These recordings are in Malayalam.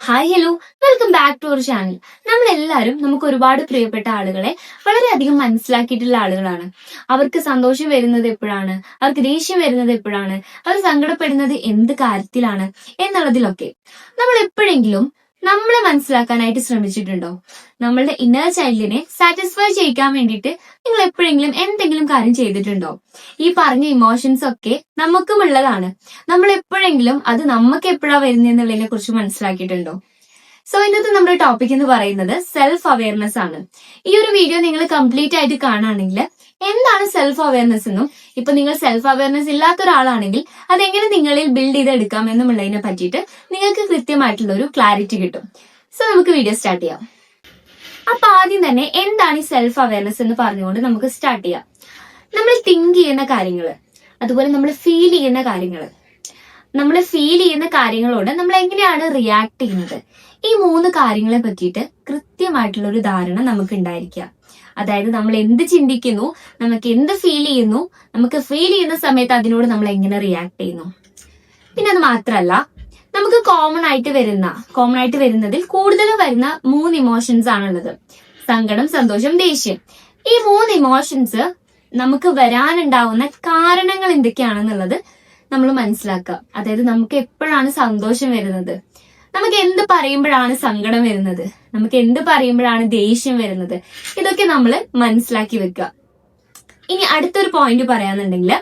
Hi hello welcome back to our channel നമ്മൾ എല്ലാവരും നമുക്ക് ഒരുപാട് പ്രിയപ്പെട്ട ആളുകളെ വളരെയധികം മനസ്സിലാക്കിയിട്ടുള്ള ആളുകളാണ്. അവർക്ക് സന്തോഷം വരുന്നത് എപ്പോഴാണ്? അവർക്ക് ദേഷ്യം വരുന്നത് എപ്പോഴാണ്? അവർ സങ്കടപ്പെടുന്നത് എന്ത് കാര്യത്തിലാണ്? എന്നുള്ളതിലൊക്കെ. നമ്മൾ എപ്പോഴെങ്കിലും നമ്മളെ മനസ്സിലാക്കാനായിട്ട് ശ്രമിച്ചിട്ടുണ്ടോ? നമ്മളുടെ ഇന്നർ ചൈൽഡിനെ സാറ്റിസ്ഫൈ ചെയ്യിക്കാൻ വേണ്ടിയിട്ട് നിങ്ങൾ എപ്പോഴെങ്കിലും എന്തെങ്കിലും കാര്യം ചെയ്തിട്ടുണ്ടോ? ഈ പറഞ്ഞ ഇമോഷൻസ് ഒക്കെ നമുക്കും ഉള്ളതാണ്. നമ്മൾ എപ്പോഴെങ്കിലും അത് നമുക്ക് എപ്പോഴാ വരുന്നതെന്നുള്ളതിനെ കുറിച്ച് മനസ്സിലാക്കിയിട്ടുണ്ടോ? സോ ഇന്നത്തെ നമ്മുടെ ടോപ്പിക് എന്ന് പറയുന്നത് സെൽഫ് അവയർനെസ് ആണ്. ഈ ഒരു വീഡിയോ നിങ്ങൾ കംപ്ലീറ്റ് ആയിട്ട് കാണുകയാണെങ്കിൽ എന്താണ് സെൽഫ് അവയർനെസ് എന്നും? ഇപ്പൊ നിങ്ങൾ സെൽഫ് അവയർനെസ് ഇല്ലാത്ത ഒരാളാണെങ്കിൽ അതെങ്ങനെ നിങ്ങളിൽ ബിൽഡ് ചെയ്തെടുക്കാം എന്നുമുള്ളതിനെ പറ്റിയിട്ട് നിങ്ങൾക്ക് കൃത്യമായിട്ടുള്ള ഒരു ക്ലാരിറ്റി കിട്ടും. സോ നമുക്ക് വീഡിയോ സ്റ്റാർട്ട് ചെയ്യാം. അപ്പൊ ആദ്യം തന്നെ എന്താണ് ഈ സെൽഫ് അവയർനെസ് എന്ന് പറഞ്ഞുകൊണ്ട് നമുക്ക് സ്റ്റാർട്ട് ചെയ്യാം. നമ്മൾ തിങ്ക് ചെയ്യുന്ന കാര്യങ്ങൾ അതുപോലെ നമ്മൾ ഫീൽ ചെയ്യുന്ന കാര്യങ്ങൾ. നമ്മൾ ഫീൽ ചെയ്യുന്ന കാര്യങ്ങളോട് നമ്മൾ എങ്ങനെയാണ് റിയാക്ട് ചെയ്യുന്നത്? ഈ മൂന്ന് കാര്യങ്ങളെ പറ്റിയിട്ട് കൃത്യമായിട്ടുള്ള ഒരു ധാരണ നമുക്ക് ഉണ്ടായിരിക്കുക അതായത് നമ്മൾ എന്ത് ചിന്തിക്കുന്നു നമുക്ക് എന്ത് ഫീൽ ചെയ്യുന്നു നമുക്ക് ഫീൽ ചെയ്യുന്ന സമയത്ത് അതിനോട് നമ്മൾ എങ്ങനെ റിയാക്ട് ചെയ്യുന്നു. പിന്നെ അത് മാത്രമല്ല നമുക്ക് കോമൺ ആയിട്ട് വരുന്ന കോമൺ ആയിട്ട് വരുന്നതിൽ കൂടുതലും വരുന്ന മൂന്ന് ഇമോഷൻസ് ആണുള്ളത്. സങ്കടം സന്തോഷം ദേഷ്യം. ഈ മൂന്ന് ഇമോഷൻസ് നമുക്ക് വരാനുണ്ടാവുന്ന കാരണങ്ങൾ എന്തൊക്കെയാണെന്നുള്ളത് നമ്മൾ മനസ്സിലാക്കുക. അതായത് നമുക്ക് എപ്പോഴാണ് സന്തോഷം വരുന്നത്? നമുക്ക് എന്ത് പറയുമ്പോഴാണ് സങ്കടം വരുന്നത്? നമുക്ക് എന്ത് പറയുമ്പോഴാണ് ദേഷ്യം വരുന്നത്? ഇതൊക്കെ നമ്മൾ മനസ്സിലാക്കി വെക്കുക. ഇനി അടുത്തൊരു പോയിന്റ് പറയാന്നുണ്ടെങ്കിൽ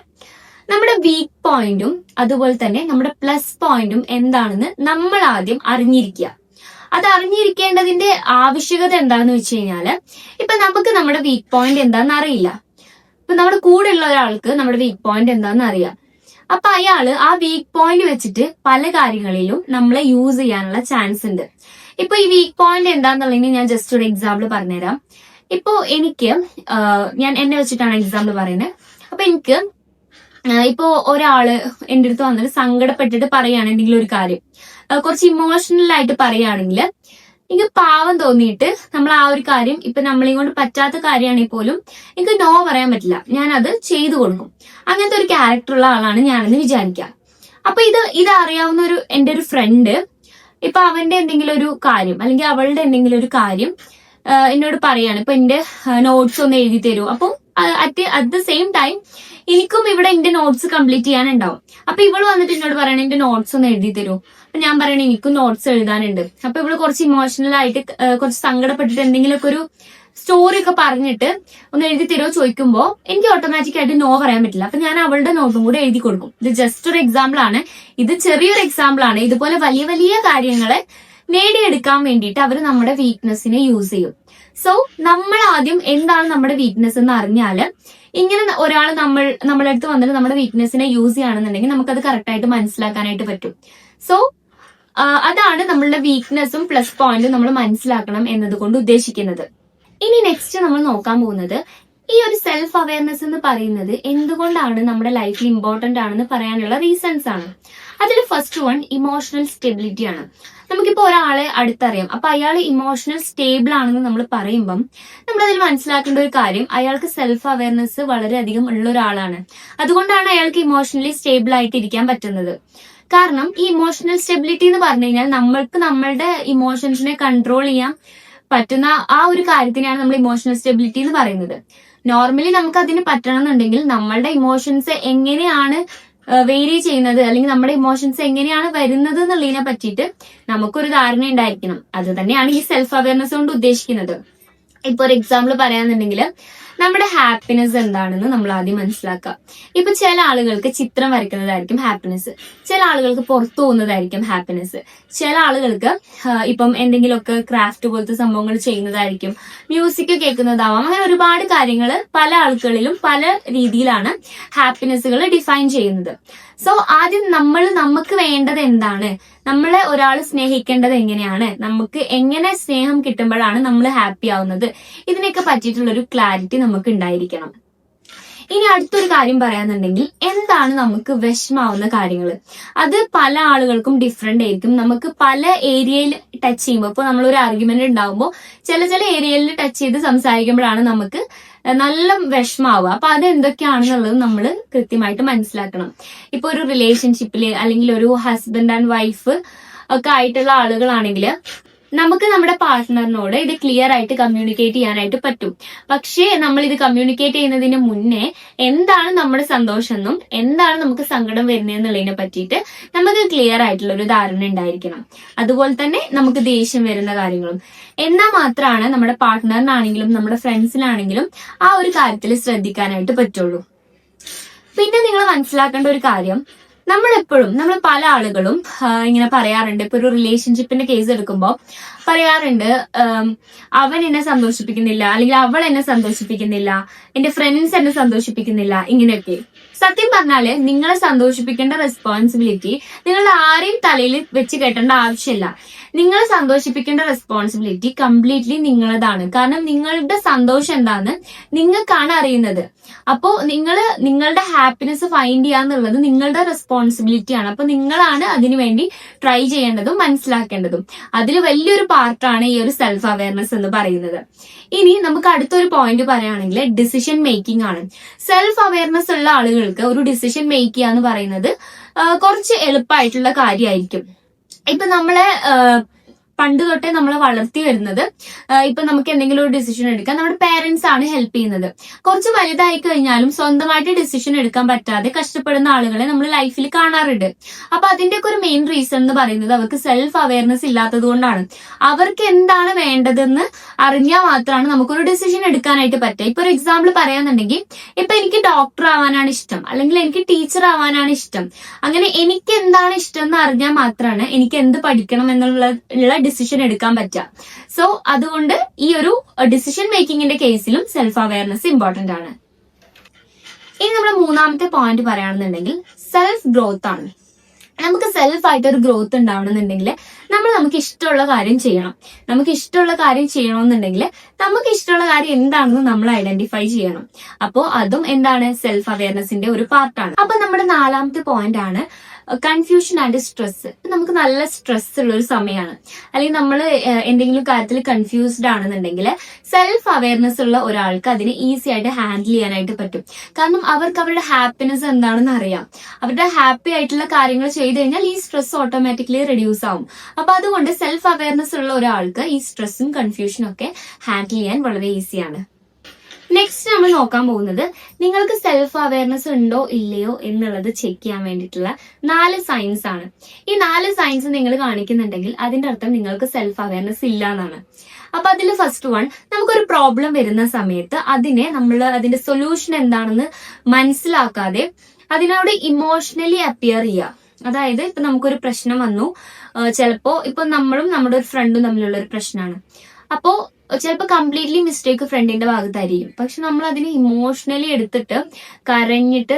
നമ്മുടെ വീക്ക് പോയിന്റും അതുപോലെ തന്നെ നമ്മുടെ പ്ലസ് പോയിന്റും എന്താണെന്ന് നമ്മൾ ആദ്യം അറിഞ്ഞിരിക്കുക. അത് അറിഞ്ഞിരിക്കേണ്ടതിന്റെ ആവശ്യകത എന്താന്ന് വെച്ച് കഴിഞ്ഞാൽ ഇപ്പൊ നമുക്ക് നമ്മുടെ വീക്ക് പോയിന്റ് എന്താണെന്ന് അറിയില്ല. ഇപ്പൊ നമ്മുടെ കൂടെയുള്ള ഒരാൾക്ക് നമ്മുടെ വീക്ക് പോയിന്റ് എന്താണെന്ന് അറിയാം. അപ്പൊ അയാൾ ആ വീക്ക് പോയിന്റ് വെച്ചിട്ട് പല കാര്യങ്ങളിലും നമ്മളെ യൂസ് ചെയ്യാനുള്ള ചാൻസ് ഉണ്ട്. ഇപ്പൊ ഈ വീക്ക് പോയിന്റ് എന്താന്നുള്ളതിന് ഞാൻ ജസ്റ്റ് ഒരു എക്സാമ്പിൾ പറഞ്ഞുതരാം. ഇപ്പോ എനിക്ക് ഞാൻ എന്നെ വെച്ചിട്ടാണ് എക്സാമ്പിൾ പറയുന്നത്. അപ്പൊ എനിക്ക് ഇപ്പോ ഒരാൾ എന്റെ അടുത്ത് വന്നിട്ട് സങ്കടപ്പെട്ടിട്ട് പറയുകയാണ് എന്തെങ്കിലും ഒരു കാര്യം കുറച്ച് ഇമോഷണൽ ആയിട്ട് പറയുകയാണെങ്കിൽ എനിക്ക് പാവം തോന്നിയിട്ട് നമ്മൾ ആ ഒരു കാര്യം ഇപ്പൊ നമ്മളെ കൊണ്ട് പറ്റാത്ത കാര്യമാണെങ്കിൽ പോലും എനിക്ക് നോ പറയാൻ പറ്റില്ല. ഞാൻ അത് ചെയ്തു കൊടുക്കും. അങ്ങനത്തെ ഒരു ക്യാരക്ടർ ഉള്ള ആളാണ് ഞാനെന്ന് വിചാരിക്കാം. അപ്പൊ ഇത് ഇത് അറിയാവുന്ന ഒരു എന്റെ ഒരു ഫ്രണ്ട് ഇപ്പൊ അവന്റെ എന്തെങ്കിലും ഒരു കാര്യം അല്ലെങ്കിൽ അവളുടെ എന്തെങ്കിലും ഒരു കാര്യം എന്നോട് പറയാണ്. ഇപ്പൊ എന്റെ നോട്ട്സ് ഒന്ന് എഴുതി തരൂ. അപ്പം at at the same time എനിക്കും ഇവിടെ എന്റെ നോട്ട്സ് കംപ്ലീറ്റ് ചെയ്യാനുണ്ടാവും. അപ്പൊ ഇവൾ വന്നിട്ട് എന്നോട് പറയണ എന്റെ നോട്ട്സ് ഒന്ന് എഴുതി തരൂ. ഞാൻ പറയണ എനിക്കും നോട്ട്സ് എഴുതാനുണ്ട്. അപ്പൊ ഇവൾ കുറച്ച് ഇമോഷണൽ ആയിട്ട് കുറച്ച് സങ്കടപ്പെട്ടിട്ട് എന്തെങ്കിലുമൊക്കെ ഒരു സ്റ്റോറി ഒക്കെ പറഞ്ഞിട്ട് ഒന്ന് എഴുതി തരുമോ ചോദിക്കുമ്പോൾ എനിക്ക് ഓട്ടോമാറ്റിക് ആയിട്ട് നോ പറയാൻ പറ്റില്ല. അപ്പൊ ഞാൻ അവളുടെ നോട്ടും കൂടെ എഴുതി കൊടുക്കും. ഇത് ജസ്റ്റ് ഒരു എക്സാമ്പിൾ ആണ്. ഇത് ചെറിയൊരു എക്സാമ്പിൾ ആണ്. ഇതുപോലെ വലിയ വലിയ കാര്യങ്ങളെ നേടിയെടുക്കാൻ വേണ്ടിയിട്ട് അവർ നമ്മുടെ വീക്ക്നെസ്സിനെ യൂസ് ചെയ്യും. സോ നമ്മൾ ആദ്യം എന്താണ് നമ്മുടെ വീക്ക്നെസ് എന്ന് അറിഞ്ഞാൽ ഇങ്ങനെ ഒരാൾ നമ്മൾ നമ്മുടെ അടുത്ത് വന്നിട്ട് നമ്മുടെ വീക്ക്നെസ്സിനെ യൂസ് ചെയ്യുകയാണെന്നുണ്ടെങ്കിൽ നമുക്കത് കറക്റ്റ് ആയിട്ട് മനസ്സിലാക്കാനായിട്ട് പറ്റും. സോ അതാണ് നമ്മളുടെ വീക്ക്നെസ്സും പ്ലസ് പോയിന്റും നമ്മൾ മനസ്സിലാക്കണം എന്നതുകൊണ്ട് ഉദ്ദേശിക്കുന്നത്. ഇനി നെക്സ്റ്റ് നമ്മൾ നോക്കാൻ പോകുന്നത് ഈ ഒരു സെൽഫ് അവയർനെസ് എന്ന് പറയുന്നത് എന്തുകൊണ്ടാണ് നമ്മുടെ ലൈഫിൽ ഇമ്പോർട്ടന്റ് ആണെന്ന് പറയാനുള്ള റീസൺസ് ആണ്. അതിൽ ഫസ്റ്റ് വൺ ഇമോഷണൽ സ്റ്റെബിലിറ്റി ആണ്. നമുക്കിപ്പോ ഒരാളെ അടുത്തറിയാം. അപ്പൊ അയാൾ ഇമോഷണൽ സ്റ്റേബിൾ ആണെന്ന് നമ്മൾ പറയുമ്പം നമ്മൾ അതിൽ മനസ്സിലാക്കേണ്ട ഒരു കാര്യം അയാൾക്ക് സെൽഫ് അവയർനെസ് വളരെയധികം ഉള്ള ഒരാളാണ്. അതുകൊണ്ടാണ് അയാൾക്ക് ഇമോഷണലി സ്റ്റേബിൾ ആയിട്ട് ഇരിക്കാൻ പറ്റുന്നത്. കാരണം ഈ ഇമോഷണൽ സ്റ്റെബിലിറ്റി എന്ന് പറഞ്ഞു കഴിഞ്ഞാൽ നമ്മൾക്ക് നമ്മളുടെ ഇമോഷൻസിനെ കൺട്രോൾ ചെയ്യാൻ പറ്റുന്ന ആ ഒരു കാര്യത്തിനാണ് നമ്മൾ ഇമോഷണൽ സ്റ്റെബിലിറ്റി എന്ന് പറയുന്നത്. നോർമലി നമുക്ക് അതിന് പറ്റണം എന്നുണ്ടെങ്കിൽ നമ്മളുടെ ഇമോഷൻസ് എങ്ങനെയാണ് വേരി ചെയ്യുന്നത് അല്ലെങ്കിൽ നമ്മുടെ ഇമോഷൻസ് എങ്ങനെയാണ് വരുന്നത് എന്നുള്ളതിനെ പറ്റിയിട്ട് നമുക്കൊരു ധാരണ ഉണ്ടായിരിക്കണം അത് തന്നെയാണ് ഈ സെൽഫ് അവയർനെസ് കൊണ്ട് ഉദ്ദേശിക്കുന്നത്. ഇപ്പൊ ഒരു എക്സാമ്പിൾ പറയാന്നുണ്ടെങ്കിൽ നമ്മുടെ ഹാപ്പിനെസ് എന്താണെന്ന് നമ്മൾ ആദ്യം മനസ്സിലാക്കുക. ഇപ്പൊ ചില ആളുകൾക്ക് ചിത്രം വരയ്ക്കുന്നതായിരിക്കും ഹാപ്പിനെസ് ചില ആളുകൾക്ക് പുറത്തു പോകുന്നതായിരിക്കും ഹാപ്പിനെസ് ചില ആളുകൾക്ക് ഇപ്പം എന്തെങ്കിലുമൊക്കെ ക്രാഫ്റ്റ് പോലത്തെ സംഭവങ്ങൾ ചെയ്യുന്നതായിരിക്കും. മ്യൂസിക് കേൾക്കുന്നതാവാം. അങ്ങനെ ഒരുപാട് കാര്യങ്ങൾ പല ആളുകളിലും പല രീതിയിലാണ് ഹാപ്പിനെസ്സുകൾ ഡിഫൈൻ ചെയ്യുന്നത്. സോ ആദ്യം നമ്മൾ നമുക്ക് വേണ്ടത് എന്താണ്? നമ്മളെ ഒരാൾ സ്നേഹിക്കേണ്ടത് എങ്ങനെയാണ്? നമുക്ക് എങ്ങനെ സ്നേഹം കിട്ടുമ്പോഴാണ് നമ്മൾ ഹാപ്പി ആവുന്നത്? ഇതിനൊക്കെ പറ്റിയിട്ടുള്ള ഒരു ക്ലാരിറ്റി നമുക്ക് ഉണ്ടായിരിക്കണം. ഇനി അടുത്തൊരു കാര്യം പറയാന്നുണ്ടെങ്കിൽ എന്താണ് നമുക്ക് വിഷമാവുന്ന കാര്യങ്ങൾ അത് പല ആളുകൾക്കും ഡിഫറെന്റ് ആയിരിക്കും. നമുക്ക് പല ഏരിയയിൽ ടച്ച് ചെയ്യുമ്പോൾ ഇപ്പോൾ നമ്മൾ ഒരു ആർഗ്യുമെന്റ് ഉണ്ടാകുമ്പോൾ ചില ചില ഏരിയയിൽ ടച്ച് ചെയ്ത് സംസാരിക്കുമ്പോഴാണ് നമുക്ക് നല്ല വിഷമാവുക. അപ്പൊ അത് എന്തൊക്കെയാണെന്നുള്ളത് നമ്മൾ കൃത്യമായിട്ട് മനസ്സിലാക്കണം. ഇപ്പൊ ഒരു റിലേഷൻഷിപ്പിൽ അല്ലെങ്കിൽ ഒരു ഹസ്ബൻഡ് ആൻഡ് വൈഫ് ഒക്കെ ആയിട്ടുള്ള ആളുകളാണെങ്കിൽ നമുക്ക് നമ്മുടെ പാർട്ട്ണറിനോട് ഇത് ക്ലിയർ ആയിട്ട് കമ്മ്യൂണിക്കേറ്റ് ചെയ്യാനായിട്ട് പറ്റും. പക്ഷേ നമ്മൾ ഇത് കമ്മ്യൂണിക്കേറ്റ് ചെയ്യുന്നതിന് മുന്നേ എന്താണ് നമ്മുടെ സന്തോഷം എന്നും എന്താണ് നമുക്ക് സങ്കടം വരുന്നതെന്നുള്ളതിനെ പറ്റിയിട്ട് നമുക്ക് ക്ലിയർ ആയിട്ടുള്ള ഒരു ധാരണ ഉണ്ടായിരിക്കണം. അതുപോലെ തന്നെ നമുക്ക് ദേഷ്യം വരുന്ന കാര്യങ്ങളും. എന്നാൽ മാത്രമാണ് നമ്മുടെ പാർട്ട്ണറിനാണെങ്കിലും നമ്മുടെ ഫ്രണ്ട്സിനാണെങ്കിലും ആ ഒരു കാര്യത്തിൽ ശ്രദ്ധിക്കാനായിട്ട് പറ്റുള്ളൂ. പിന്നെ നിങ്ങൾ മനസ്സിലാക്കേണ്ട ഒരു കാര്യം. നമ്മളെപ്പോഴും നമ്മൾ പല ആളുകളും ഇങ്ങനെ പറയാറുണ്ട്. ഇപ്പൊ ഒരു റിലേഷൻഷിപ്പിന്റെ കേസ് എടുക്കുമ്പോൾ പറയാറുണ്ട് അവൻ എന്നെ സന്തോഷിപ്പിക്കുന്നില്ല അല്ലെങ്കിൽ അവൾ എന്നെ സന്തോഷിപ്പിക്കുന്നില്ല എന്റെ ഫ്രണ്ട്സ് എന്നെ സന്തോഷിപ്പിക്കുന്നില്ല ഇങ്ങനെയൊക്കെ. സത്യം പറഞ്ഞാൽ നിങ്ങളെ സന്തോഷിപ്പിക്കേണ്ട റെസ്പോൺസിബിലിറ്റി നിങ്ങൾ ആരെയും തലയിൽ വെച്ച് കെട്ടേണ്ട ആവശ്യമില്ല. നിങ്ങളെ സന്തോഷിപ്പിക്കേണ്ട റെസ്പോൺസിബിലിറ്റി കംപ്ലീറ്റ്ലി നിങ്ങളതാണ്. കാരണം നിങ്ങളുടെ സന്തോഷം എന്താന്ന് നിങ്ങൾക്കാണ് അറിയുന്നത്. അപ്പോ നിങ്ങൾ നിങ്ങളുടെ ഹാപ്പിനെസ് ഫൈൻഡ് ചെയ്യാന്നുള്ളത് നിങ്ങളുടെ റെസ്പോൺസിബിലിറ്റി ആണ്. അപ്പൊ നിങ്ങളാണ് അതിനു വേണ്ടി ട്രൈ ചെയ്യേണ്ടതും മനസ്സിലാക്കേണ്ടതും. അതിൽ വലിയൊരു പാർട്ടാണ് ഈ ഒരു സെൽഫ് അവയർനെസ് എന്ന് പറയുന്നത്. ഇനി നമുക്ക് അടുത്തൊരു പോയിന്റ് പറയുകയാണെങ്കിൽ ഡിസിഷൻ മേക്കിംഗ് ആണ്. സെൽഫ് അവയർനെസ് ഉള്ള ആളുകൾക്ക് ഒരു ഡിസിഷൻ മേക്ക് ചെയ്യുക എന്ന് പറയുന്നത് കുറച്ച് എളുപ്പമായിട്ടുള്ള കാര്യമായിരിക്കും ഇപ്പൊ നമ്മളെ പണ്ട് തൊട്ടേ നമ്മൾ വളർത്തി വരുന്നത്. ഇപ്പൊ നമുക്ക് എന്തെങ്കിലും ഒരു ഡിസിഷൻ എടുക്കാൻ നമ്മുടെ പേരൻസ് ആണ് ഹെൽപ്പ് ചെയ്യുന്നത്. കുറച്ച് വലുതായി കഴിഞ്ഞാലും സ്വന്തമായിട്ട് ഡിസിഷൻ എടുക്കാൻ പറ്റാതെ കഷ്ടപ്പെടുന്ന ആളുകളെ നമ്മൾ ലൈഫിൽ കാണാറുണ്ട്. അപ്പൊ അതിന്റെയൊക്കെ ഒരു മെയിൻ റീസൺ എന്ന് പറയുന്നത് അവർക്ക് സെൽഫ് അവയർനെസ് ഇല്ലാത്തത് കൊണ്ടാണ്. അവർക്ക് എന്താണ് വേണ്ടതെന്ന് അറിഞ്ഞാൽ മാത്രമാണ് നമുക്കൊരു ഡിസിഷൻ എടുക്കാനായിട്ട് പറ്റുക. ഇപ്പൊ ഒരു എക്സാമ്പിൾ പറയാന്നുണ്ടെങ്കിൽ ഇപ്പൊ എനിക്ക് ഡോക്ടർ ആവാനാണ് ഇഷ്ടം. അല്ലെങ്കിൽ എനിക്ക് ടീച്ചർ ആവാനാണ് ഇഷ്ടം. അങ്ങനെ എനിക്ക് എന്താണ് ഇഷ്ടം എന്ന് അറിഞ്ഞാൽ മാത്രമാണ് എനിക്ക് എന്ത് പഠിക്കണം എന്നുള്ള ഡിസിഷൻ എടുക്കാൻ പറ്റുക. സോ അതുകൊണ്ട് ഈ ഒരു ഡിസിഷൻ മേക്കിങ്ങിന്റെ കേസിലും സെൽഫ് അവയർനെസ് ഇമ്പോർട്ടന്റ് ആണ്. ഇനി നമ്മുടെ മൂന്നാമത്തെ പോയിന്റ് പറയുകയാണെന്നുണ്ടെങ്കിൽ സെൽഫ് ഗ്രോത്ത് ആണ്. നമുക്ക് സെൽഫ് ആയിട്ട് ഒരു ഗ്രോത്ത് ഉണ്ടാവണമെന്നുണ്ടെങ്കിൽ നമ്മൾ നമുക്ക് ഇഷ്ടമുള്ള കാര്യം ചെയ്യണം. നമുക്ക് ഇഷ്ടമുള്ള കാര്യം ചെയ്യണമെന്നുണ്ടെങ്കിൽ നമുക്ക് ഇഷ്ടമുള്ള കാര്യം എന്താണെന്ന് നമ്മൾ ഐഡന്റിഫൈ ചെയ്യണം. അപ്പോൾ അതും എന്താണ്? സെൽഫ് അവയർനെസിന്റെ ഒരു പാർട്ടാണ് അപ്പൊ നമ്മുടെ നാലാമത്തെ പോയിന്റ് ആണ് കൺഫ്യൂഷൻ ആൻഡ് സ്ട്രെസ് നമുക്ക് നല്ല സ്ട്രെസ് ഉള്ള ഒരു സമയമാണ് അല്ലെങ്കിൽ നമ്മൾ എന്തെങ്കിലും കാര്യത്തിൽ കൺഫ്യൂസ്ഡ് ആണെന്നുണ്ടെങ്കിൽ സെൽഫ് അവയർനെസ് ഉള്ള ഒരാൾക്ക് അതിനെ ഈസി ആയിട്ട് ഹാൻഡിൽ ചെയ്യാനായിട്ട് പറ്റും. കാരണം അവർക്ക് അവരുടെ ഹാപ്പിനെസ് എന്താണെന്ന് അറിയാം. അവരുടെ ഹാപ്പി ആയിട്ടുള്ള കാര്യങ്ങൾ ചെയ്തു കഴിഞ്ഞാൽ ഈ സ്ട്രെസ് ഓട്ടോമാറ്റിക്കലി റെഡ്യൂസ് ആവും. അപ്പൊ അതുകൊണ്ട് സെൽഫ് അവയർനെസ് ഉള്ള ഒരാൾക്ക് ഈ സ്ട്രെസ്സും കൺഫ്യൂഷനും ഒക്കെ ഹാൻഡിൽ ചെയ്യാൻ വളരെ ഈസിയാണ് നെക്സ്റ്റ് നമ്മൾ നോക്കാൻ പോകുന്നത് നിങ്ങൾക്ക് സെൽഫ് അവയർനെസ് ഉണ്ടോ ഇല്ലയോ എന്നുള്ളത് ചെക്ക് ചെയ്യാൻ വേണ്ടിയിട്ടുള്ള നാല് സയൻസ് ആണ്. ഈ നാല് സയൻസ് നിങ്ങൾ കാണിക്കുന്നുണ്ടെങ്കിൽ അതിന്റെ അർത്ഥം നിങ്ങൾക്ക് സെൽഫ് അവയർനെസ് ഇല്ല എന്നാണ്. അപ്പൊ അതിൽ ഫസ്റ്റ് വൺ നമുക്കൊരു പ്രോബ്ലം വരുന്ന സമയത്ത് അതിനെ നമ്മൾ അതിന്റെ സൊല്യൂഷൻ എന്താണെന്ന് മനസ്സിലാക്കാതെ അതിനോട് ഇമോഷണലി അപ്പിയർ ചെയ്യുക. അതായത് ഇപ്പൊ നമുക്കൊരു പ്രശ്നം വന്നു. ചിലപ്പോ ഇപ്പൊ നമ്മളും നമ്മുടെ ഒരു ഫ്രണ്ടും തമ്മിലുള്ള ഒരു പ്രശ്നമാണ്. അപ്പോ ചിലപ്പോൾ കംപ്ലീറ്റ്ലി മിസ്റ്റേക്ക് ഫ്രണ്ടിന്റെ ഭാഗത്തായിരിക്കും. പക്ഷെ നമ്മൾ അതിനെ ഇമോഷണലി എടുത്തിട്ട് കരഞ്ഞിട്ട്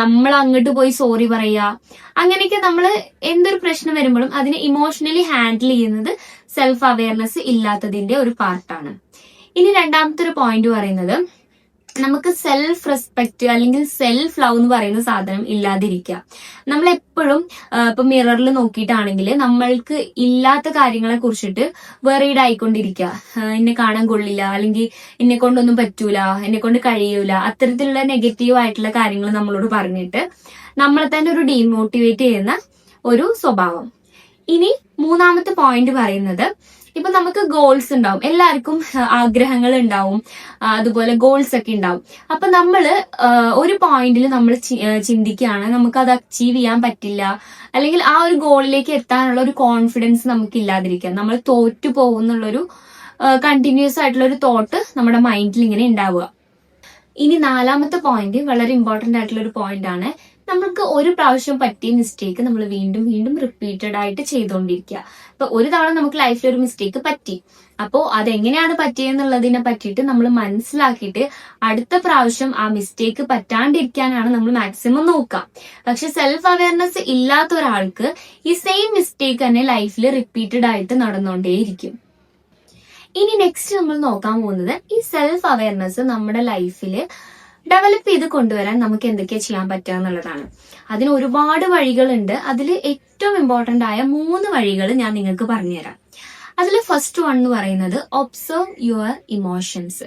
നമ്മൾ അങ്ങോട്ട് പോയി സോറി പറയുക അങ്ങനെയൊക്കെ നമ്മൾ എന്തൊരു പ്രശ്നം വരുമ്പോഴും അതിനെ ഇമോഷണലി ഹാൻഡിൽ ചെയ്യുന്നത് സെൽഫ് അവയർനെസ് ഇല്ലാത്തതിന്റെ ഒരു പാർട്ടാണ് ഇനി രണ്ടാമത്തെ ഒരു പോയിന്റ് പറയുന്നത് നമുക്ക് സെൽഫ് റെസ്പെക്ട് അല്ലെങ്കിൽ സെൽഫ് ലവ് എന്ന് പറയുന്ന സാധനം ഇല്ലാതിരിക്കുക. നമ്മൾ എപ്പോഴും ഇപ്പൊ മിററിൽ നോക്കിയിട്ടാണെങ്കിൽ നമ്മൾക്ക് ഇല്ലാത്ത കാര്യങ്ങളെ കുറിച്ചിട്ട് വെറീഡ് ആയിക്കൊണ്ടിരിക്കുക. എന്നെ കാണാൻ കൊള്ളില്ല അല്ലെങ്കിൽ എന്നെ കൊണ്ടൊന്നും പറ്റൂല എന്നെ കൊണ്ട് കഴിയൂല അത്തരത്തിലുള്ള നെഗറ്റീവ് ആയിട്ടുള്ള കാര്യങ്ങൾ നമ്മളോട് പറഞ്ഞിട്ട് നമ്മളെ തന്നെ ഒരു ഡീമോട്ടിവേറ്റ് ചെയ്യുന്ന ഒരു സ്വഭാവം. ഇനി മൂന്നാമത്തെ പോയിന്റ് പറയുന്നത് ഇപ്പൊ നമുക്ക് ഗോൾസ് ഉണ്ടാവും. എല്ലാവർക്കും ആഗ്രഹങ്ങൾ ഉണ്ടാവും. അതുപോലെ ഗോൾസ് ഒക്കെ ഉണ്ടാവും. അപ്പൊ നമ്മൾ ഒരു പോയിന്റിൽ നമ്മൾ ചിന്തിക്കുകയാണ്. നമുക്ക് അത് അച്ചീവ് ചെയ്യാൻ പറ്റില്ല. അല്ലെങ്കിൽ ആ ഒരു ഗോളിലേക്ക് എത്താനുള്ള ഒരു കോൺഫിഡൻസ് നമുക്ക് ഇല്ലാതിരിക്കുക നമ്മൾ തോറ്റു പോകുന്നുള്ളൊരു കണ്ടിന്യൂസ് ആയിട്ടുള്ള ഒരു തോട്ട് നമ്മുടെ മൈൻഡിൽ ഇങ്ങനെ ഉണ്ടാവുക. ഇനി നാലാമത്തെ പോയിന്റ് വളരെ ഇമ്പോർട്ടന്റ് ആയിട്ടുള്ള ഒരു പോയിന്റ് ആണ്. നമുക്ക് ഒരു പ്രാവശ്യം പറ്റിയ മിസ്റ്റേക്ക് നമ്മൾ വീണ്ടും വീണ്ടും റിപ്പീറ്റഡ് ആയിട്ട് ചെയ്തുകൊണ്ടിരിക്കുക ഇപ്പൊ ഒരു തവണ നമുക്ക് ലൈഫിൽ ഒരു മിസ്റ്റേക്ക് പറ്റി. അപ്പോൾ അതെങ്ങനെയാണ് പറ്റിയെന്നുള്ളതിനെ പറ്റിയിട്ട് നമ്മൾ മനസ്സിലാക്കിയിട്ട് അടുത്ത പ്രാവശ്യം ആ മിസ്റ്റേക്ക് പറ്റാണ്ടിരിക്കാനാണ് നമ്മൾ മാക്സിമം നോക്കുക പക്ഷെ സെൽഫ് അവയർനെസ് ഇല്ലാത്ത ഒരാൾക്ക് ഈ സെയിം മിസ്റ്റേക്ക് തന്നെ ലൈഫിൽ റിപ്പീറ്റഡ് ആയിട്ട് നടന്നുകൊണ്ടേയിരിക്കും ഇനി നെക്സ്റ്റ് നമ്മൾ നോക്കാൻ പോകുന്നത് ഈ സെൽഫ് അവയർനെസ് നമ്മുടെ ലൈഫിൽ ഡെവലപ്പ് ചെയ്ത് കൊണ്ടുവരാൻ നമുക്ക് എന്തൊക്കെയാ ചെയ്യാൻ പറ്റുക എന്നുള്ളതാണ്. അതിന് ഒരുപാട് വഴികളുണ്ട്. അതിൽ ഏറ്റവും ഇമ്പോർട്ടന്റ് ആയ മൂന്ന് വഴികൾ ഞാൻ നിങ്ങൾക്ക് പറഞ്ഞുതരാം. അതിൽ ഫസ്റ്റ് വൺ എന്ന് പറയുന്നത് ഒബ്സർവ് യുവർ ഇമോഷൻസ്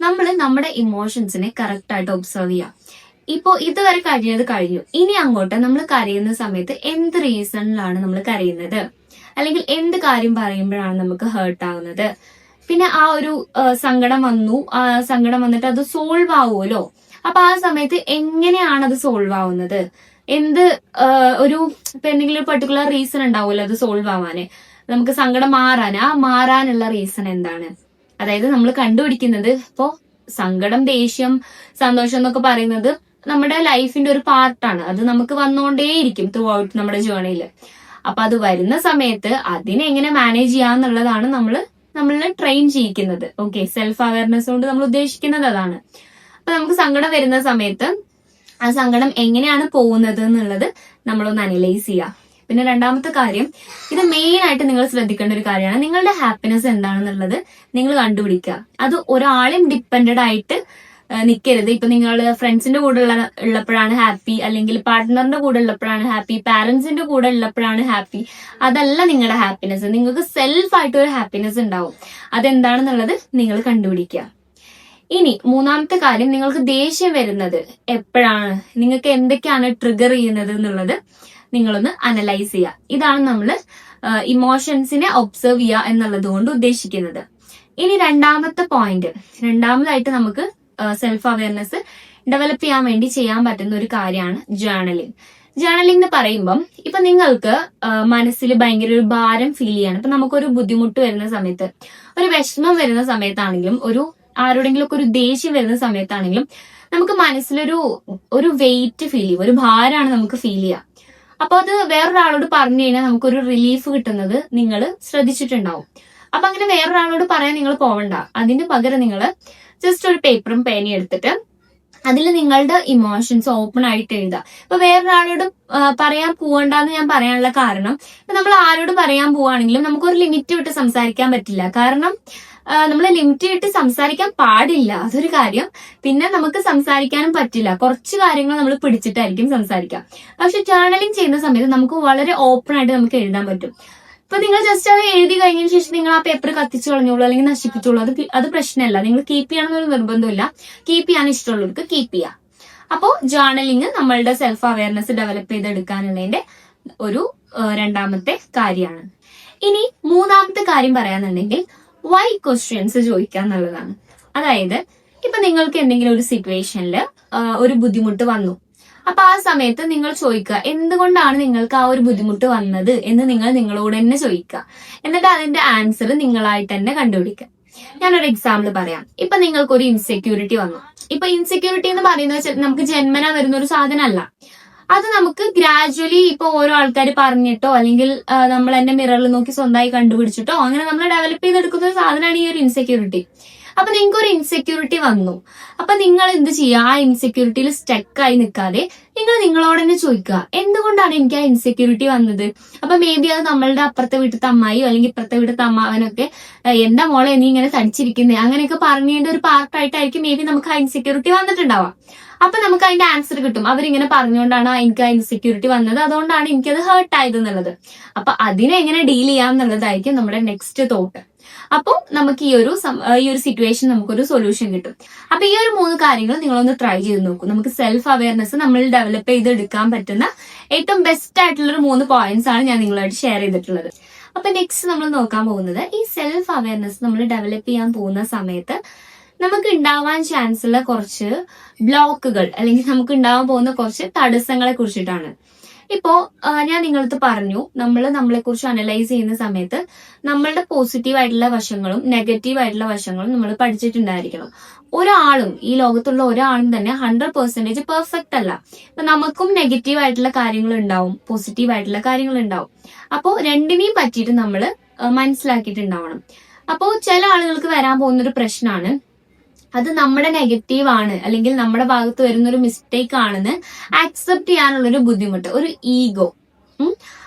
നമ്മൾ നമ്മുടെ ഇമോഷൻസിനെ കറക്റ്റ് ആയിട്ട് ഒബ്സർവ് ചെയ്യാം ഇപ്പോൾ ഇതുവരെ കഴിഞ്ഞത് കഴിഞ്ഞു. ഇനി അങ്ങോട്ട് നമ്മൾ കരയുന്ന സമയത്ത് എന്ത് റീസണിലാണ് നമ്മൾ കരയുന്നത്? അല്ലെങ്കിൽ എന്ത് കാര്യം പറയുമ്പോഴാണ് നമുക്ക് ഹേർട്ട് ആകുന്നത് പിന്നെ ആ ഒരു സങ്കടം വന്നു. ആ സങ്കടം വന്നിട്ട് അത് സോൾവ് ആവുമല്ലോ. അപ്പൊ ആ സമയത്ത് എങ്ങനെയാണ് അത് സോൾവ് ആവുന്നത്? എന്ത് ഒരു ഇപ്പൊ എന്തെങ്കിലും ഒരു പെർട്ടിക്കുലർ റീസൺ ഉണ്ടാവുമല്ലോ അത് സോൾവ് ആവാന്? നമുക്ക് സങ്കടം മാറാൻ ആ മാറാനുള്ള റീസൺ എന്താണ്? അതായത് നമ്മൾ കണ്ടുപിടിക്കുന്നത് ഇപ്പോ സങ്കടം ദേഷ്യം സന്തോഷം എന്നൊക്കെ പറയുന്നത് നമ്മുടെ ലൈഫിന്റെ ഒരു പാർട്ടാണ് അത് നമുക്ക് വന്നുകൊണ്ടേയിരിക്കും ത്രൂ ഔട്ട് നമ്മുടെ ജേണിയിൽ അപ്പൊ അത് വരുന്ന സമയത്ത് അതിനെങ്ങനെ മാനേജ് ചെയ്യാന്നുള്ളതാണ് നമ്മൾ നമ്മളെ ട്രെയിൻ ചെയ്യിക്കുന്നത്. ഓക്കെ സെൽഫ് അവയർനെസ് കൊണ്ട് നമ്മൾ ഉദ്ദേശിക്കുന്നത് അതാണ്. അപ്പൊ നമുക്ക് സങ്കടം വരുന്ന സമയത്ത് ആ സങ്കടം എങ്ങനെയാണ് പോകുന്നത് എന്നുള്ളത് നമ്മളൊന്ന് അനലൈസ് ചെയ്യുക പിന്നെ രണ്ടാമത്തെ കാര്യം ഇത് മെയിൻ ആയിട്ട് നിങ്ങൾ ശ്രദ്ധിക്കേണ്ട ഒരു കാര്യമാണ്. നിങ്ങളുടെ ഹാപ്പിനെസ് എന്താണെന്നുള്ളത് നിങ്ങൾ കണ്ടുപിടിക്കുക. അത് ഒരാളെയും ഡിപ്പെൻഡ് ആയിട്ട് നിൽക്കരുത് ഇപ്പൊ നിങ്ങൾ ഫ്രണ്ട്സിന്റെ കൂടെ ഉള്ള ഉള്ളപ്പോഴാണ് ഹാപ്പി അല്ലെങ്കിൽ പാർട്ട്ണറിന്റെ കൂടെ ഉള്ളപ്പോഴാണ് ഹാപ്പി പാരന്റ്സിന്റെ കൂടെ ഉള്ളപ്പോഴാണ് ഹാപ്പി അതല്ല നിങ്ങളുടെ ഹാപ്പിനെസ് നിങ്ങൾക്ക് സെൽഫ് ആയിട്ട് ഒരു ഹാപ്പിനെസ് ഉണ്ടാവും. അതെന്താണെന്നുള്ളത് നിങ്ങൾ കണ്ടുപിടിക്കുക. ഇനി മൂന്നാമത്തെ കാര്യം നിങ്ങൾക്ക് ദേഷ്യം വരുന്നത് എപ്പോഴാണ്? നിങ്ങൾക്ക് എന്തൊക്കെയാണ് ട്രിഗർ ചെയ്യുന്നത് എന്നുള്ളത് നിങ്ങളൊന്ന് അനലൈസ് ചെയ്യുക. ഇതാണ് നമ്മൾ ഇമോഷൻസിനെ ഒബ്സർവ് ചെയ്യുക എന്നുള്ളത് കൊണ്ട് ഉദ്ദേശിക്കുന്നത്. ഇനി രണ്ടാമത്തെ പോയിന്റ് രണ്ടാമതായിട്ട് നമുക്ക് സെൽഫ് അവയർനെസ് ഡെവലപ്പ് ചെയ്യാൻ വേണ്ടി ചെയ്യാൻ പറ്റുന്ന ഒരു കാര്യമാണ് ജേർണലിംഗ് ജേർണലിംഗ് എന്ന് പറയുമ്പം ഇപ്പൊ നിങ്ങൾക്ക് മനസ്സിൽ ഭയങ്കര ഒരു ഭാരം ഫീൽ ചെയ്യാണ്. ഇപ്പൊ നമുക്കൊരു ബുദ്ധിമുട്ട് വരുന്ന സമയത്ത് ഒരു വിഷമം വരുന്ന സമയത്താണെങ്കിലും ഒരു ആരോടെങ്കിലും ഒക്കെ ഒരു ദേഷ്യം വരുന്ന സമയത്താണെങ്കിലും നമുക്ക് മനസ്സിലൊരു ഒരു വെയിറ്റ് ഫീൽ ചെയ്യും ഒരു ഭാരമാണ് നമുക്ക് ഫീൽ ചെയ്യുക അപ്പൊ അത് വേറൊരാളോട് പറഞ്ഞു കഴിഞ്ഞാൽ നമുക്കൊരു റിലീഫ് കിട്ടുന്നത് നിങ്ങൾ ശ്രദ്ധിച്ചിട്ടുണ്ടാവും. അപ്പൊ അങ്ങനെ വേറൊരാളോട് പറയാൻ നിങ്ങൾ പോവണ്ട. അതിന് പകരം നിങ്ങൾ ജസ്റ്റ് ഒരു പേപ്പറും പേനയും എടുത്തിട്ട് അതിൽ നിങ്ങളുടെ ഇമോഷൻസ് ഓപ്പൺ ആയിട്ട് എഴുതുക ഇപ്പൊ വേറൊരാളോട് പറയാൻ പോവണ്ടെന്ന് ഞാൻ പറയാനുള്ള കാരണം ഇപ്പൊ നമ്മൾ ആരോട് പറയാൻ പോവാണെങ്കിലും നമുക്കൊരു ലിമിറ്റ് വിട്ട് സംസാരിക്കാൻ പറ്റില്ല. കാരണം നമ്മൾ ലിമിറ്റ് വിട്ട് സംസാരിക്കാൻ പാടില്ല. അതൊരു കാര്യം. പിന്നെ നമുക്ക് സംസാരിക്കാനും പറ്റില്ല. കുറച്ച് കാര്യങ്ങൾ നമ്മൾ പിടിച്ചിട്ടായിരിക്കും സംസാരിക്കുക പക്ഷെ ജേർണലിംഗ് ചെയ്യുന്ന സമയത്ത് നമുക്ക് വളരെ ഓപ്പൺ ആയിട്ട് നമുക്ക് എഴുതാൻ പറ്റും. ഇപ്പൊ നിങ്ങൾ ജസ്റ്റ് അത് എഴുതി കഴിഞ്ഞതിന് ശേഷം നിങ്ങൾ ആ പേപ്പർ കത്തിച്ചു കളഞ്ഞോളൂ അല്ലെങ്കിൽ നശിപ്പിച്ചോളൂ. അത് അത് പ്രശ്നമല്ല. നിങ്ങൾ കീപ്പ് ചെയ്യണമെന്നൊരു നിർബന്ധമില്ല. കീപ്പ് ചെയ്യാൻ ഇഷ്ടമുള്ളവർക്ക് കീപ്പ് ചെയ്യാം. അപ്പോൾ ജേർണലിംഗ് നമ്മളുടെ സെൽഫ് അവയർനെസ് ഡെവലപ്പ് ചെയ്തെടുക്കാനുള്ളതിന്റെ ഒരു രണ്ടാമത്തെ കാര്യമാണ്. ഇനി മൂന്നാമത്തെ കാര്യം പറയാന്നുണ്ടെങ്കിൽ വൈ ക്വസ്റ്റ്യൻസ് ചോദിക്കുക എന്നുള്ളതാണ്. അതായത് ഇപ്പൊ നിങ്ങൾക്ക് എന്തെങ്കിലും ഒരു സിറ്റുവേഷനിൽ ഒരു ബുദ്ധിമുട്ട് വന്നു. അപ്പൊ ആ സമയത്ത് നിങ്ങൾ ചോദിക്കുക എന്തുകൊണ്ടാണ് നിങ്ങൾക്ക് ആ ഒരു ബുദ്ധിമുട്ട് വന്നത്? എന്ന് നിങ്ങൾ നിങ്ങളോട് തന്നെ ചോദിക്കുക. എന്നിട്ട് അതിന്റെ ആൻസർ നിങ്ങളായിട്ട് തന്നെ കണ്ടുപിടിക്കുക. ഞാനൊരു എക്സാമ്പിൾ പറയാം. ഇപ്പൊ നിങ്ങൾക്ക് ഒരു ഇൻസെക്യൂരിറ്റി വന്നു. ഇപ്പൊ ഇൻസെക്യൂരിറ്റി എന്ന് പറയുന്നത് നമുക്ക് ജന്മന വരുന്ന ഒരു സാധനമല്ല. അത് നമുക്ക് ഗ്രാജുവലി ഇപ്പൊ ഓരോ ആൾക്കാർ പറഞ്ഞിട്ടോ അല്ലെങ്കിൽ നമ്മൾ എന്റെ മിററിൽ നോക്കി സ്വന്തമായി കണ്ടുപിടിച്ചിട്ടോ അങ്ങനെ നമ്മൾ ഡെവലപ്പ് ചെയ്തെടുക്കുന്ന ഒരു സാധനമാണ് ഈ ഒരു ഇൻസെക്യൂരിറ്റി അപ്പൊ നിങ്ങൾക്ക് ഒരു ഇൻസെക്യൂരിറ്റി വന്നു. അപ്പൊ നിങ്ങൾ എന്ത് ചെയ്യുക? ആ ഇൻസെക്യൂരിറ്റിയിൽ സ്റ്റക്കായി നിൽക്കാതെ നിങ്ങൾ നിങ്ങളോട് തന്നെ ചോദിക്കുക. എന്തുകൊണ്ടാണ് എനിക്ക് ആ ഇൻസെക്യൂരിറ്റി വന്നത്? അപ്പൊ മേ ബി അത് നമ്മളുടെ അപ്പുറത്തെ വീട്ടിലത്തെ അമ്മായിയോ അല്ലെങ്കിൽ ഇപ്പുറത്തെ വീട്ടിലത്തെ അമ്മാവനൊക്കെ "ഏഹ്, എന്താ മോളെ നീ ഇങ്ങനെ തടിച്ചിരിക്കുന്നത് അങ്ങനെയൊക്കെ പറഞ്ഞതിന്റെ ഒരു പാർട്ടായിട്ടായിരിക്കും മേ ബി നമുക്ക് ആ ഇൻസെക്യൂരിറ്റി വന്നിട്ടുണ്ടാവാം അപ്പൊ നമുക്ക് അതിന്റെ ആൻസർ കിട്ടും. അവരിങ്ങനെ പറഞ്ഞുകൊണ്ടാണ് എനിക്ക് ആ ഇൻസെക്യൂരിറ്റി വന്നത്. അതുകൊണ്ടാണ് എനിക്കത് ഹേർട്ട് ആയത് എന്നുള്ളത് അപ്പൊ അതിനെ എങ്ങനെ ഡീൽ ചെയ്യാം എന്നുള്ളതായിരിക്കും നമ്മുടെ നെക്സ്റ്റ് തോട്ട് അപ്പോൾ നമുക്ക് ഈ ഒരു ഈ ഒരു സിറ്റുവേഷൻ നമുക്കൊരു സൊല്യൂഷൻ കിട്ടും. അപ്പൊ ഈ ഒരു മൂന്ന് കാര്യങ്ങൾ നിങ്ങളൊന്ന് ട്രൈ ചെയ്ത് നോക്കൂ. നമുക്ക് സെൽഫ് അവയർനെസ് നമ്മൾ ഡെവലപ്പ് ചെയ്തെടുക്കാൻ പറ്റുന്ന ഏറ്റവും ബെസ്റ്റ് ആയിട്ടുള്ള ഒരു മൂന്ന് പോയിന്റ്സ് ആണ് ഞാൻ നിങ്ങളായിട്ട് ഷെയർ ചെയ്തിട്ടുള്ളത്. അപ്പൊ നെക്സ്റ്റ് നമ്മൾ നോക്കാൻ പോകുന്നത് ഈ സെൽഫ് അവയർനെസ് നമ്മൾ ഡെവലപ്പ് ചെയ്യാൻ പോകുന്ന സമയത്ത് നമുക്ക് ഉണ്ടാവാൻ ചാൻസ് ഉള്ള കുറച്ച് ബ്ലോക്കുകൾ അല്ലെങ്കിൽ നമുക്ക് ഉണ്ടാവാൻ പോകുന്ന കുറച്ച് തടസ്സങ്ങളെ കുറിച്ചിട്ടാണ്. ഇപ്പോ ഞാൻ നിങ്ങളടുത്ത് പറഞ്ഞു നമ്മൾ നമ്മളെ കുറിച്ച് അനലൈസ് ചെയ്യുന്ന സമയത്ത് നമ്മളുടെ പോസിറ്റീവ് ആയിട്ടുള്ള വശങ്ങളും നെഗറ്റീവ് ആയിട്ടുള്ള വശങ്ങളും നമ്മൾ പഠിച്ചിട്ടുണ്ടായിരിക്കണം. ഒരാളും ഈ ലോകത്തുള്ള ഒരാളും തന്നെ ഹൺഡ്രഡ് പെർസെന്റേജ് പെർഫെക്റ്റ് അല്ല. ഇപ്പൊ നമുക്കും നെഗറ്റീവ് ആയിട്ടുള്ള കാര്യങ്ങൾ ഉണ്ടാവും പോസിറ്റീവ് ആയിട്ടുള്ള കാര്യങ്ങൾ ഉണ്ടാവും. അപ്പോൾ രണ്ടിനെയും പറ്റിയിട്ട് നമ്മൾ മനസ്സിലാക്കിയിട്ടുണ്ടാവണം. അപ്പോൾ ചില ആളുകൾക്ക് വരാൻ പോകുന്ന ഒരു പ്രശ്നമാണ് അത് നമ്മുടെ നെഗറ്റീവ് ആണ്. അല്ലെങ്കിൽ നമ്മുടെ ഭാഗത്ത് വരുന്ന ഒരു മിസ്റ്റേക്ക് ആണെന്ന് ആക്സെപ്റ്റ് ചെയ്യാനുള്ള ഒരു ബുദ്ധിമുട്ട്. ഒരു ഈഗോ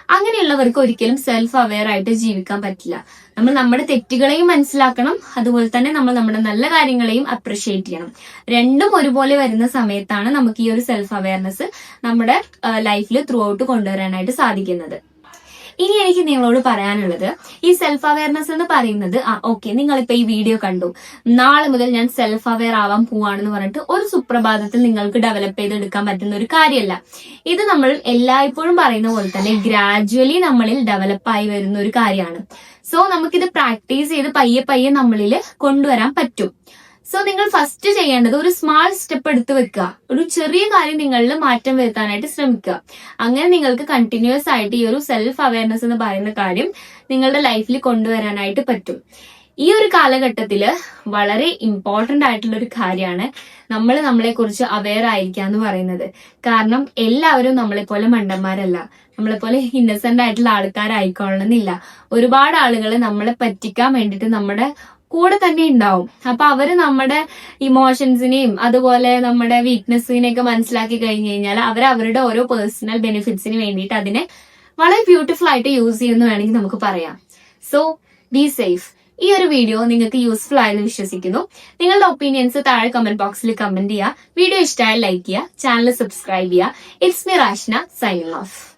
അങ്ങനെയുള്ളവർക്ക് ഒരിക്കലും സെൽഫ് അവെയർ ആയിട്ട് ജീവിക്കാൻ പറ്റില്ല. നമ്മൾ നമ്മുടെ തെറ്റുകളെയും മനസ്സിലാക്കണം. അതുപോലെ തന്നെ നമ്മൾ നമ്മുടെ നല്ല കാര്യങ്ങളെയും അപ്രിഷിയേറ്റ് ചെയ്യണം. രണ്ടും ഒരുപോലെ വരുന്ന സമയത്താണ് നമുക്ക് ഈ ഒരു സെൽഫ് അവെയർനെസ് നമ്മുടെ ലൈഫിൽ ത്രൂ ഔട്ട് കൊണ്ടുവരാനായിട്ട് സാധിക്കുന്നത്. ഇനി എനിക്ക് നിങ്ങളോട് പറയാനുള്ളത് ഈ സെൽഫ് അവയർനെസ് എന്ന് പറയുന്നത് ആ ഓക്കെ നിങ്ങളിപ്പോ ഈ വീഡിയോ കണ്ടു. നാളെ മുതൽ ഞാൻ സെൽഫ് അവയർ ആവാൻ പോവാണെന്ന് പറഞ്ഞിട്ട് ഒരു സുപ്രഭാതത്തിൽ നിങ്ങൾക്ക് ഡെവലപ്പ് ചെയ്തെടുക്കാൻ പറ്റുന്ന ഒരു കാര്യമല്ല. ഇത് നമ്മൾ എല്ലായ്പ്പോഴും പറയുന്ന പോലെ തന്നെ ഗ്രാജുവലി നമ്മളിൽ ഡെവലപ്പായി വരുന്ന ഒരു കാര്യമാണ്. സോ നമുക്കിത് പ്രാക്ടീസ് ചെയ്ത് പയ്യെ പയ്യെ നമ്മളിൽ കൊണ്ടുവരാൻ പറ്റും. സോ നിങ്ങൾ ഫസ്റ്റ് ചെയ്യേണ്ടത് ഒരു സ്മാൾ സ്റ്റെപ്പ് എടുത്ത് വെക്കുക. ഒരു ചെറിയ കാര്യം നിങ്ങളിൽ മാറ്റം വരുത്താനായിട്ട് ശ്രമിക്കുക. അങ്ങനെ നിങ്ങൾക്ക് കണ്ടിന്യൂസ് ആയിട്ട് ഈ ഒരു സെൽഫ് അവയർനെസ് എന്ന് പറയുന്ന കാര്യം നിങ്ങളുടെ ലൈഫിൽ കൊണ്ടുവരാനായിട്ട് പറ്റും. ഈ ഒരു കാലഘട്ടത്തിൽ വളരെ ഇമ്പോർട്ടന്റ് ആയിട്ടുള്ള ഒരു കാര്യമാണ് നമ്മൾ നമ്മളെ കുറിച്ച് അവെയർ ആയിരിക്കുക എന്ന് പറയുന്നത്. കാരണം എല്ലാവരും നമ്മളെ പോലെ മണ്ടന്മാരല്ല. നമ്മളെ പോലെ ഇന്നസെന്റ് ആയിട്ടുള്ള ആൾക്കാരായിക്കൊള്ളണമെന്നില്ല. ഒരുപാട് ആളുകൾ നമ്മളെ പറ്റിക്കാൻ വേണ്ടിയിട്ട് നമ്മുടെ കൂടെ തന്നെ ഉണ്ടാവും. അപ്പൊ അവർ നമ്മുടെ ഇമോഷൻസിനെയും അതുപോലെ നമ്മുടെ വീക്ക്നെസ്സിനെയൊക്കെ മനസ്സിലാക്കി കഴിഞ്ഞു കഴിഞ്ഞാൽ അവർ അവരുടെ ഓരോ പേഴ്സണൽ ബെനിഫിറ്റ്സിന് വേണ്ടിയിട്ട് അതിനെ വളരെ ബ്യൂട്ടിഫുൾ ആയിട്ട് യൂസ് ചെയ്യുമെന്ന് വേണമെങ്കിൽ നമുക്ക് പറയാം. സോ ബി സേഫ് ഈ ഒരു വീഡിയോ നിങ്ങൾക്ക് യൂസ്ഫുൾ ആയെന്ന് വിശ്വസിക്കുന്നു. നിങ്ങളുടെ ഒപ്പീനിയൻസ് താഴെ കമന്റ് ബോക്സിൽ കമന്റ് ചെയ്യുക. വീഡിയോ ഇഷ്ടമായ ലൈക്ക് ചെയ്യുക. ചാനൽ സബ്സ്ക്രൈബ് ചെയ്യുക. It's me Rashna signing off